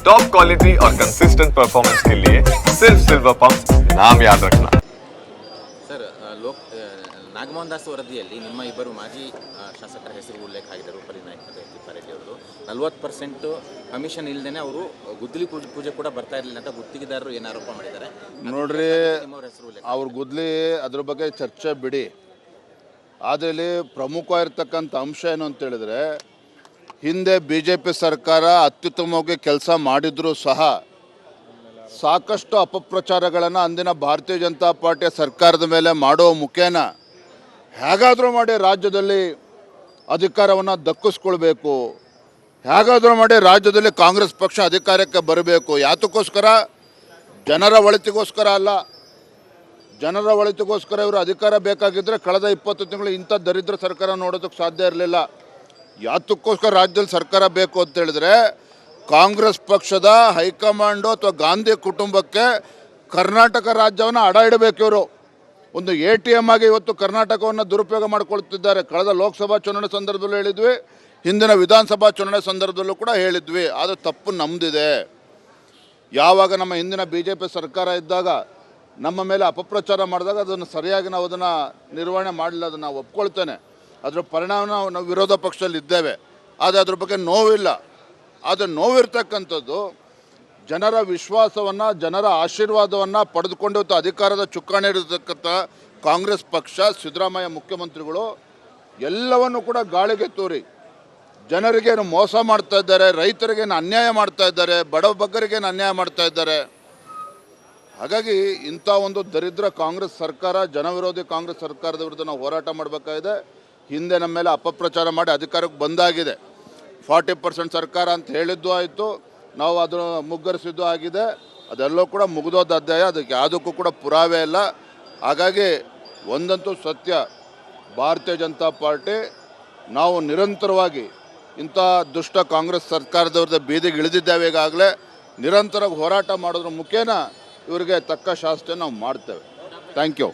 Top quality और consistent performance के लिए सिर्फ सिल्वर पंप नाम याद रखना ಸರ್ ಆ, ಲೋಕ್ ಆ, ನಾಗಮೋಹನ್ ದಾಸ್ ವರದಿಯಲ್ಲಿ ನಿಮ್ಮ ಇಬ್ಬರು ಮಾಜಿ ಆ, ಶಾಸಕರ ಹೆಸರು ಉಲ್ಲೇಖ ಆಗಿದೆ ರೂಪಲಿ ನಾಯ್ಕ ಮತ್ತು ತಿಪ್ಪಾರೆಡ್ಡಿ ಅವರು ನಲ್ವತ್ತು ಪರ್ಸೆಂಟ್ ಕಮಿಷನ್ ಇಲ್ಲದೇ ಅವರು ಗುದ್ದಲಿ ಪೂಜೆ ಪೂಜೆ ಕೂಡ ಬರ್ತಾ ಇರಲಿಲ್ಲ ಅಂತ ಗುತ್ತಿಗೆದಾರರು ಏನು ಆರೋಪ ಮಾಡಿದ್ದಾರೆ ನೋಡ್ರಿ ನಿಮ್ಮವ್ರ ಹೆಸರು ಉಲ್ಲೇಖ ಅವ್ರ ಗುದ್ಲಿ ಅದ್ರ ಬಗ್ಗೆ ಚರ್ಚೆ ಬಿಡಿ ಆದರೆ ಇಲ್ಲಿ ಪ್ರಮುಖವಾಗಿರ್ತಕ್ಕಂಥ ಅಂಶ ಏನು ಅಂತ ಹೇಳಿದ್ರೆ ಹಿಂದೆ ಬಿ ಜೆ ಪಿ ಸರ್ಕಾರ ಅತ್ಯುತ್ತಮವಾಗಿ ಕೆಲಸ ಮಾಡಿದರೂ ಸಹ ಸಾಕಷ್ಟು ಅಪಪ್ರಚಾರಗಳನ್ನು ಅಂದಿನ ಭಾರತೀಯ ಜನತಾ ಪಾರ್ಟಿಯ ಸರ್ಕಾರದ ಮೇಲೆ ಮಾಡೋ ಮುಖೇನ ಹೇಗಾದರೂ ಮಾಡಿ ರಾಜ್ಯದಲ್ಲಿ ಅಧಿಕಾರವನ್ನು ದಕ್ಕಿಸ್ಕೊಳ್ಬೇಕು. ಹೇಗಾದರೂ ಮಾಡಿ ರಾಜ್ಯದಲ್ಲಿ ಕಾಂಗ್ರೆಸ್ ಪಕ್ಷ ಅಧಿಕಾರಕ್ಕೆ ಬರಬೇಕು. ಯಾತಕ್ಕೋಸ್ಕರ? ಜನರ ಒಳಿತಿಗೋಸ್ಕರ ಅಲ್ಲ. ಜನರ ಒಳಿತಿಗೋಸ್ಕರ ಇವರು ಅಧಿಕಾರ ಬೇಕಾಗಿದ್ದರೆ ಕಳೆದ ಇಪ್ಪತ್ತು ತಿಂಗಳು ಇಂಥ ದರಿದ್ರ ಸರ್ಕಾರ ನೋಡೋದಕ್ಕೆ ಸಾಧ್ಯ ಇರಲಿಲ್ಲ. ಯಾತಕ್ಕೋಸ್ಕರ ರಾಜ್ಯದಲ್ಲಿ ಸರ್ಕಾರ ಬೇಕು ಅಂತ ಹೇಳಿದ್ರೆ ಕಾಂಗ್ರೆಸ್ ಪಕ್ಷದ ಹೈಕಮಾಂಡು ಅಥವಾ ಗಾಂಧಿ ಕುಟುಂಬಕ್ಕೆ ಕರ್ನಾಟಕ ರಾಜ್ಯವನ್ನು ಅಡ ಇಡಬೇಕಿವರು ಒಂದು ಎ ಟಿ ಎಂ ಆಗಿ ಇವತ್ತು ಕರ್ನಾಟಕವನ್ನು ದುರುಪಯೋಗ ಮಾಡಿಕೊಳ್ತಿದ್ದಾರೆ. ಕಳೆದ ಲೋಕಸಭಾ ಚುನಾವಣೆ ಸಂದರ್ಭದಲ್ಲೂ ಹೇಳಿದ್ವಿ. ಹಿಂದಿನ ವಿಧಾನಸಭಾ ಚುನಾವಣೆ ಸಂದರ್ಭದಲ್ಲೂ ಕೂಡ ಹೇಳಿದ್ವಿ. ಅದು ತಪ್ಪು ನಮ್ಮದಿದೆ ಯಾವಾಗ ನಮ್ಮ ಹಿಂದಿನ ಬಿ ಜೆ ಪಿ ಸರ್ಕಾರ ಇದ್ದಾಗ ನಮ್ಮ ಮೇಲೆ ಅಪಪ್ರಚಾರ ಮಾಡಿದಾಗ ಅದನ್ನು ಸರಿಯಾಗಿ ನಾವು ಅದನ್ನು ನಿರ್ವಹಣೆ ಮಾಡಲಿಲ್ಲ, ಅದನ್ನು ನಾವು ಒಪ್ಕೊಳ್ತೇನೆ. ಅದರ ಪರಿಣಾಮ ನಾವು ವಿರೋಧ ಪಕ್ಷದಲ್ಲಿ ಇದ್ದೇವೆ. ಆದರೆ ಅದ್ರ ಬಗ್ಗೆ ನೋವಿಲ್ಲ. ಆದರೆ ನೋವಿರ್ತಕ್ಕಂಥದ್ದು ಜನರ ವಿಶ್ವಾಸವನ್ನು, ಜನರ ಆಶೀರ್ವಾದವನ್ನು ಪಡೆದುಕೊಂಡು ಅಧಿಕಾರದ ಚುಕ್ಕಾಣಿ ಇರತಕ್ಕಂಥ ಕಾಂಗ್ರೆಸ್ ಪಕ್ಷ, ಸಿದ್ದರಾಮಯ್ಯ ಮುಖ್ಯಮಂತ್ರಿಗಳು ಎಲ್ಲವನ್ನು ಕೂಡ ಗಾಳಿಗೆ ತೋರಿ. ಜನರಿಗೇನು ಮೋಸ ಮಾಡ್ತಾ ಇದ್ದಾರೆ ರೈತರಿಗೇನು ಅನ್ಯಾಯ ಮಾಡ್ತಾ ಇದ್ದಾರೆ, ಬಡ ಬಗ್ಗರಿಗೇನು ಅನ್ಯಾಯ ಮಾಡ್ತಾ ಇದ್ದಾರೆ. ಹಾಗಾಗಿ ಇಂಥ ಒಂದು ದರಿದ್ರ ಕಾಂಗ್ರೆಸ್ ಸರ್ಕಾರ, ಜನವಿರೋಧಿ ಕಾಂಗ್ರೆಸ್ ಸರ್ಕಾರದ ವಿರುದ್ಧ ನಾವು ಹೋರಾಟ ಮಾಡಬೇಕಾಗಿದೆ. ಹಿಂದೆ ನಮ್ಮ ಮೇಲೆ ಅಪಪ್ರಚಾರ ಮಾಡಿ ಅಧಿಕಾರಕ್ಕೆ ಬಂದಾಗಿದೆ. ಫಾರ್ಟಿ ಪರ್ಸೆಂಟ್ ಸರ್ಕಾರ ಅಂತ ಹೇಳಿದ್ದು ಆಯಿತು, ನಾವು ಅದನ್ನು ಮುಗ್ಗರಿಸಿದ್ದು ಆಗಿದೆ. ಅದೆಲ್ಲೋ ಕೂಡ ಮುಗಿದೋದ ಅಧ್ಯಾಯ, ಅದಕ್ಕೆ ಯಾವುದಕ್ಕೂ ಕೂಡ ಪುರಾವೆ ಇಲ್ಲ. ಹಾಗಾಗಿ ಒಂದಂತೂ ಸತ್ಯ, ಭಾರತೀಯ ಜನತಾ ಪಾರ್ಟಿ ನಾವು ನಿರಂತರವಾಗಿ ಇಂಥ ದುಷ್ಟ ಕಾಂಗ್ರೆಸ್ ಸರ್ಕಾರದವ್ರದ್ದು ಬೀದಿಗೆ ಇಳಿದಿದ್ದೇವೆ ಈಗಾಗಲೇ. ನಿರಂತರವಾಗಿ ಹೋರಾಟ ಮಾಡೋದ್ರ ಮುಖೇನ ಇವರಿಗೆ ತಕ್ಕ ಶಾಸ್ತ್ರ ನಾವು ಮಾಡ್ತೇವೆ. Thank you.